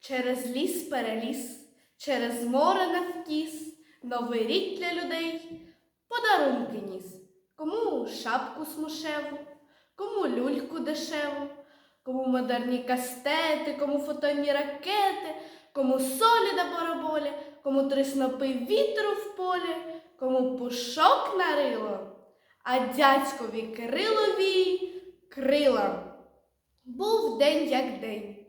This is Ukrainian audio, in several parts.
Через ліс переліз, через море навкіс, новий рік для людей подарунки ніс. Кому шапку смушеву, кому люльку дешеву, кому модерні кастети, кому фотонні ракети, кому солі на бараболі, кому три снопи вітру в полі, кому пушок на рило, а дядькові Кирилові крила. Був день як день,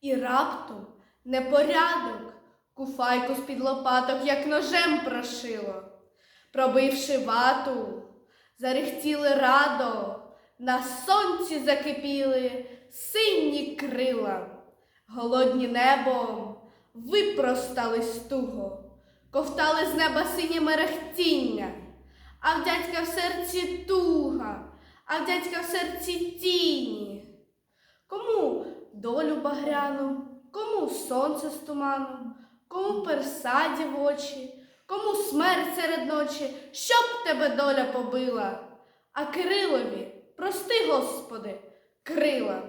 і раптом непорядок, куфайку з-під лопаток, як ножем прошило. Пробивши вату, зарихтіли радо, на сонці закипіли сині крила, голодні небом випростались туго, ковтали з неба синє мерехтіння, а в дядька в серці туга, а в дядька в серці тіні. Долю багряну, кому сонце з туманом, кому персаді в очі, кому смерть серед ночі, щоб тебе доля побила. А Кирилові, прости, Господи, крила.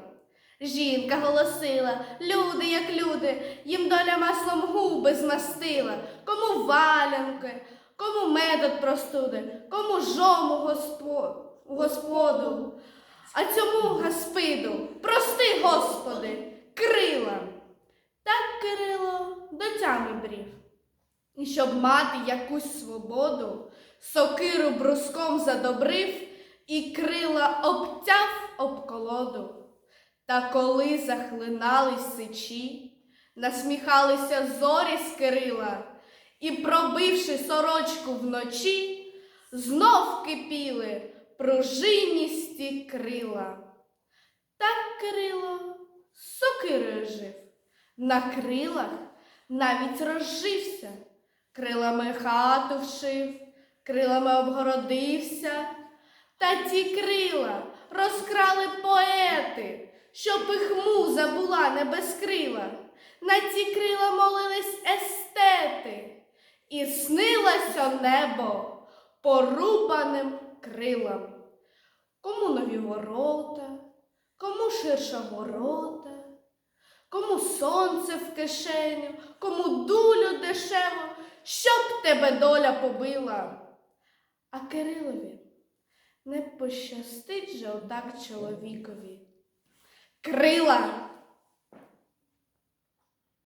Жінка голосила, люди, як люди, їм доля маслом губи змастила, кому валянки, кому медот простуди, кому жому госпо, господу. А цьому Гаспиду, прости, Господи, крила. Так До брів. І щоб мати якусь свободу, сокиру бруском задобрив і крила обтяв об колоду. Та коли захлинались сичі, насміхалися зорі з Кирила, і, пробивши сорочку вночі, знов кипіли пружиністі крила. Так Кирило сокирою жив, на крилах навіть розжився, крилами хату вшив, крилами обгородився. Та ті крила розкрали поети, щоб їх муза була не без крила. На ці крила молились естети, і снилося небо порубаним крилам. Кому нові ворота, кому ширша ворота, кому сонце в кишеню, кому дулю дешеву, щоб тебе доля побила. А Кирилові не пощастить же отак чоловікові. Крила